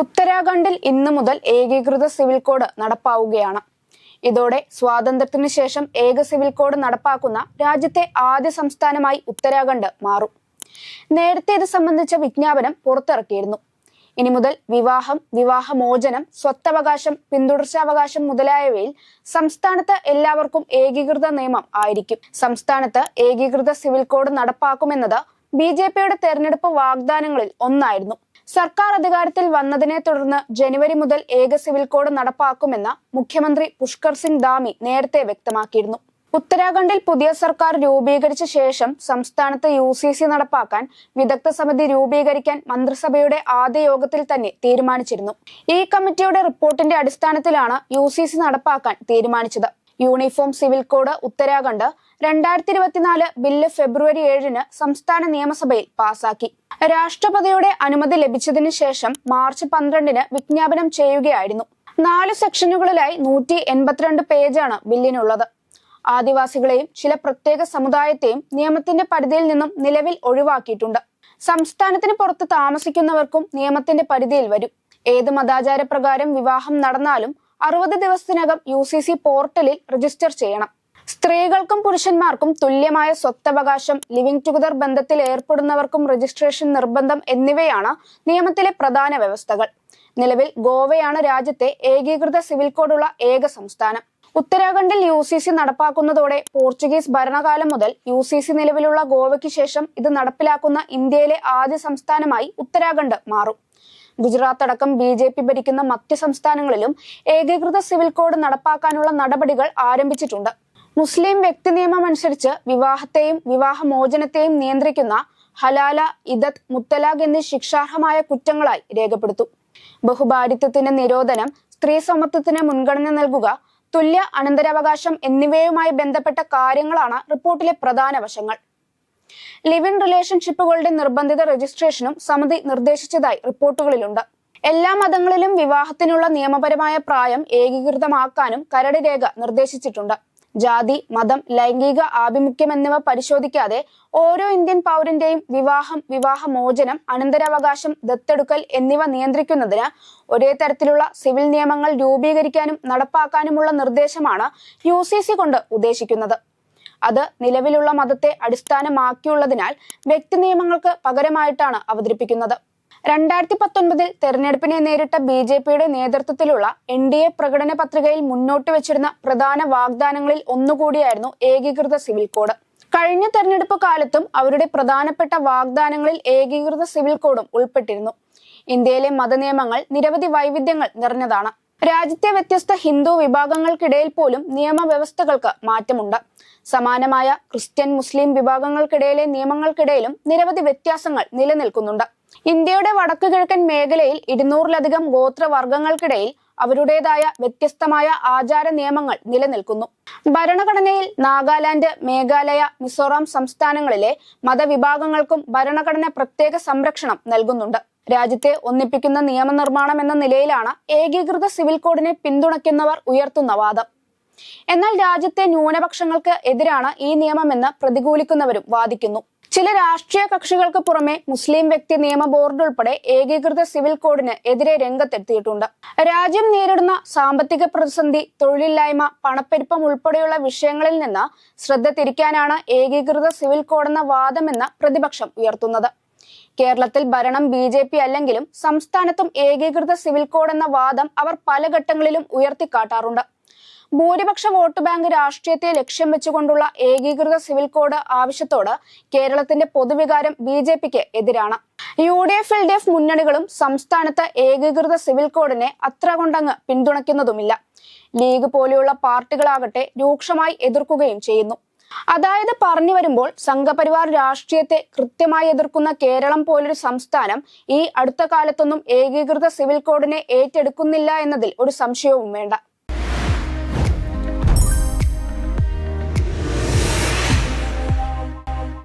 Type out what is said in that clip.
ഉത്തരാഖണ്ഡിൽ ഇന്നു മുതൽ ഏകീകൃത സിവിൽ കോഡ് നടപ്പാവുകയാണ്. ഇതോടെ സ്വാതന്ത്ര്യത്തിനു ശേഷം ഏക സിവിൽ കോഡ് നടപ്പാക്കുന്ന രാജ്യത്തെ ആദ്യ സംസ്ഥാനമായി ഉത്തരാഖണ്ഡ് മാറും. നേരത്തെ ഇത് സംബന്ധിച്ച വിജ്ഞാപനം പുറത്തിറക്കിയിരുന്നു. ഇനി മുതൽ വിവാഹം വിവാഹമോചനം സ്വത്തവകാശം പിന്തുടർച്ചാവകാശം മുതലായവയിൽ സംസ്ഥാനത്ത് എല്ലാവർക്കും ഏകീകൃത നിയമം ആയിരിക്കും. സംസ്ഥാനത്ത് ഏകീകൃത സിവിൽ കോഡ് നടപ്പാക്കുമെന്നത് ബി ജെ പിയുടെ തെരഞ്ഞെടുപ്പ് വാഗ്ദാനങ്ങളിൽ ഒന്നായിരുന്നു. സർക്കാർ അധികാരത്തിൽ വന്നതിനെ തുടർന്ന് ജനുവരി മുതൽ ഏക സിവിൽ കോഡ് നടപ്പാക്കുമെന്ന് മുഖ്യമന്ത്രി പുഷ്കർ സിംഗ് ദാമി നേരത്തെ വ്യക്തമാക്കിയിരുന്നു. ഉത്തരാഖണ്ഡിൽ പുതിയ സർക്കാർ രൂപീകരിച്ച ശേഷം സംസ്ഥാനത്ത് യു സി സി നടപ്പാക്കാൻ വിദഗ്ധ സമിതി രൂപീകരിക്കാൻ മന്ത്രിസഭയുടെ ആദ്യ യോഗത്തിൽ തന്നെ തീരുമാനിച്ചിരുന്നു. ഈ കമ്മിറ്റിയുടെ റിപ്പോർട്ടിന്റെ അടിസ്ഥാനത്തിലാണ് യു സി സി നടപ്പാക്കാൻ തീരുമാനിച്ചത്. യൂണിഫോം സിവിൽ കോഡ് ഉത്തരാഖണ്ഡ് രണ്ടായിരത്തി ഇരുപത്തിനാല് ബില്ല് ഫെബ്രുവരി ഏഴിന് സംസ്ഥാന നിയമസഭയിൽ പാസാക്കി. രാഷ്ട്രപതിയുടെ അനുമതി ലഭിച്ചതിന് ശേഷം മാർച്ച് പന്ത്രണ്ടിന് വിജ്ഞാപനം ചെയ്യുകയായിരുന്നു. നാല് സെക്ഷനുകളിലായി നൂറ്റി എൺപത്തിരണ്ട് പേജാണ് ബില്ലിനുള്ളത്. ആദിവാസികളെയും ചില പ്രത്യേക സമുദായത്തെയും നിയമത്തിന്റെ പരിധിയിൽ നിന്നും നിലവിൽ ഒഴിവാക്കിയിട്ടുണ്ട്. സംസ്ഥാനത്തിന് പുറത്ത് താമസിക്കുന്നവർക്കും നിയമത്തിന്റെ പരിധിയിൽ വരും. ഏത് മതാചാര പ്രകാരം വിവാഹം നടന്നാലും അറുപത് ദിവസത്തിനകം യു സി സി പോർട്ടലിൽ രജിസ്റ്റർ ചെയ്യണം. സ്ത്രീകൾക്കും പുരുഷന്മാർക്കും തുല്യമായ സ്വത്തവകാശം ലിവിംഗ് ടുഗദർ ബന്ധത്തിൽ ഏർപ്പെടുന്നവർക്കും രജിസ്ട്രേഷൻ നിർബന്ധം എന്നിവയാണ് നിയമത്തിലെ പ്രധാന വ്യവസ്ഥകൾ. നിലവിൽ ഗോവയാണ് രാജ്യത്തെ ഏകീകൃത സിവിൽ കോഡുള്ള ഏക സംസ്ഥാനം. ഉത്തരാഖണ്ഡിൽ യു സി സി നടപ്പാക്കുന്നതോടെ പോർച്ചുഗീസ് ഭരണകാലം മുതൽ യു സി സി നിലവിലുള്ള ഗോവയ്ക്ക് ശേഷം ഇത് നടപ്പിലാക്കുന്ന ഇന്ത്യയിലെ ആദ്യ സംസ്ഥാനമായി ഉത്തരാഖണ്ഡ് മാറും. ഗുജറാത്ത് അടക്കം ബി ജെ പി ഭരിക്കുന്ന മറ്റ് സംസ്ഥാനങ്ങളിലും ഏകീകൃത സിവിൽ കോഡ് നടപ്പാക്കാനുള്ള നടപടികൾ ആരംഭിച്ചിട്ടുണ്ട്. മുസ്ലിം വ്യക്തി നിയമം അനുസരിച്ച് വിവാഹത്തെയും വിവാഹമോചനത്തെയും നിയന്ത്രിക്കുന്ന ഹലാല ഇദത്ത് മുത്തലാഖ് എന്നീ ശിക്ഷാർഹമായ കുറ്റങ്ങളായി രേഖപ്പെടുത്തു. ബഹുഭാരിത്വത്തിന്റെ നിരോധനം സ്ത്രീ സമത്വത്തിന് മുൻഗണന നൽകുക തുല്യ അനന്തരാവകാശം എന്നിവയുമായി ബന്ധപ്പെട്ട കാര്യങ്ങളാണ് റിപ്പോർട്ടിലെ പ്രധാന വശങ്ങൾ. ലിവ് ഇൻ റിലേഷൻഷിപ്പുകളുടെ നിർബന്ധിത രജിസ്ട്രേഷനും സമിതി നിർദ്ദേശിച്ചതായി റിപ്പോർട്ടുകളിലുണ്ട്. എല്ലാ മതങ്ങളിലും വിവാഹത്തിനുള്ള നിയമപരമായ പ്രായം ഏകീകൃതമാക്കാനും കരട് രേഖ നിർദ്ദേശിച്ചിട്ടുണ്ട്. ജാതി മതം ലൈംഗിക ആഭിമുഖ്യം എന്നിവ പരിശോധിക്കാതെ ഓരോ ഇന്ത്യൻ പൗരന്റെയും വിവാഹം വിവാഹമോചനം അനന്തരാവകാശം ദത്തെടുക്കൽ എന്നിവ നിയന്ത്രിക്കുന്നതിന് ഒരേ തരത്തിലുള്ള സിവിൽ നിയമങ്ങൾ രൂപീകരിക്കാനും നടപ്പാക്കാനുമുള്ള നിർദ്ദേശമാണ് യു കൊണ്ട് ഉദ്ദേശിക്കുന്നത്. അത് നിലവിലുള്ള മതത്തെ അടിസ്ഥാനമാക്കിയുള്ളതിനാൽ വ്യക്തി നിയമങ്ങൾക്ക് പകരമായിട്ടാണ് അവതരിപ്പിക്കുന്നത്. രണ്ടായിരത്തി പത്തൊൻപതിൽ തെരഞ്ഞെടുപ്പിനെ നേരിട്ട ബി ജെ പിയുടെ നേതൃത്വത്തിലുള്ള എൻ ഡി എ പ്രകടന പത്രികയിൽ മുന്നോട്ട് വെച്ചിരുന്ന പ്രധാന വാഗ്ദാനങ്ങളിൽ ഒന്നുകൂടിയായിരുന്നു ഏകീകൃത സിവിൽ കോഡ്. കഴിഞ്ഞ തെരഞ്ഞെടുപ്പ് കാലത്തും അവരുടെ പ്രധാനപ്പെട്ട വാഗ്ദാനങ്ങളിൽ ഏകീകൃത സിവിൽ കോഡും ഉൾപ്പെട്ടിരുന്നു. ഇന്ത്യയിലെ മതനിയമങ്ങൾ നിരവധി വൈവിധ്യങ്ങൾ നിറഞ്ഞതാണ്. രാജ്യത്തെ വ്യത്യസ്ത ഹിന്ദു വിഭാഗങ്ങൾക്കിടയിൽ പോലും നിയമവ്യവസ്ഥകൾക്ക് മാറ്റമുണ്ട്. സമാനമായ ക്രിസ്ത്യൻ മുസ്ലിം വിഭാഗങ്ങൾക്കിടയിലെ നിയമങ്ങൾക്കിടയിലും നിരവധി വ്യത്യാസങ്ങൾ നിലനിൽക്കുന്നുണ്ട്. ഇന്ത്യയുടെ വടക്കു കിഴക്കൻ മേഖലയിൽ ഇരുന്നൂറിലധികം ഗോത്രവർഗങ്ങൾക്കിടയിൽ അവരുടേതായ വ്യത്യസ്തമായ ആചാര നിയമങ്ങൾ നിലനിൽക്കുന്നു. ഭരണഘടനയിൽ നാഗാലാൻഡ് മേഘാലയ മിസോറാം സംസ്ഥാനങ്ങളിലെ മതവിഭാഗങ്ങൾക്കും ഭരണഘടന പ്രത്യേക സംരക്ഷണം നൽകുന്നുണ്ട്. രാജ്യത്തെ ഒന്നിപ്പിക്കുന്ന നിയമനിർമ്മാണം എന്ന നിലയിലാണ് ഏകീകൃത സിവിൽ കോഡിനെ പിന്തുണയ്ക്കുന്നവർ ഉയർത്തുന്ന വാദം. എന്നാൽ രാജ്യത്തെ ന്യൂനപക്ഷങ്ങൾക്ക് എതിരാണ് ഈ നിയമമെന്ന് പ്രതികൂലിക്കുന്നവരും വാദിക്കുന്നു. ചില രാഷ്ട്രീയ കക്ഷികൾക്ക് പുറമെ മുസ്ലിം വ്യക്തി നിയമ ബോർഡ് ഉൾപ്പെടെ ഏകീകൃത സിവിൽ കോഡിന് എതിരെ രംഗത്തെത്തിയിട്ടുണ്ട്. രാജ്യം നേരിടുന്ന സാമ്പത്തിക പ്രതിസന്ധി തൊഴിലില്ലായ്മ പണപ്പെരുപ്പം ഉൾപ്പെടെയുള്ള വിഷയങ്ങളിൽ നിന്ന് ശ്രദ്ധ തിരിക്കാനാണ് ഏകീകൃത സിവിൽ കോഡെന്ന വാദമെന്ന് പ്രതിപക്ഷം ഉയർത്തുന്നത്. കേരളത്തിൽ ഭരണം ബി ജെ പി അല്ലെങ്കിലും സംസ്ഥാനത്തും ഏകീകൃത സിവിൽ കോഡ് എന്ന വാദം അവർ പല ഘട്ടങ്ങളിലും ഉയർത്തിക്കാട്ടാറുണ്ട്. ഭൂരിപക്ഷ വോട്ട് ബാങ്ക് രാഷ്ട്രീയത്തെ ലക്ഷ്യം വെച്ചുകൊണ്ടുള്ള ഏകീകൃത സിവിൽ കോഡ് ആവശ്യത്തോട് കേരളത്തിന്റെ പൊതുവികാരം ബി ജെ പിക്ക് എതിരാണ്. U D F L D F മുന്നണികളും സംസ്ഥാനത്ത് ഏകീകൃത സിവിൽ കോഡിനെ അത്ര കൊണ്ടങ്ങ് പിന്തുണയ്ക്കുന്നതുമില്ല. ലീഗ് പോലെയുള്ള പാർട്ടികളാകട്ടെ രൂക്ഷമായി എതിർക്കുകയും ചെയ്യുന്നു. അതായത് പറഞ്ഞു വരുമ്പോൾ സംഘപരിവാർ രാഷ്ട്രീയത്തെ കൃത്യമായി എതിർക്കുന്ന കേരളം പോലൊരു സംസ്ഥാനം ഈ അടുത്ത കാലത്തൊന്നും ഏകീകൃത സിവിൽ കോഡിനെ ഏറ്റെടുക്കുന്നില്ല എന്നതിൽ ഒരു സംശയവും വേണ്ട.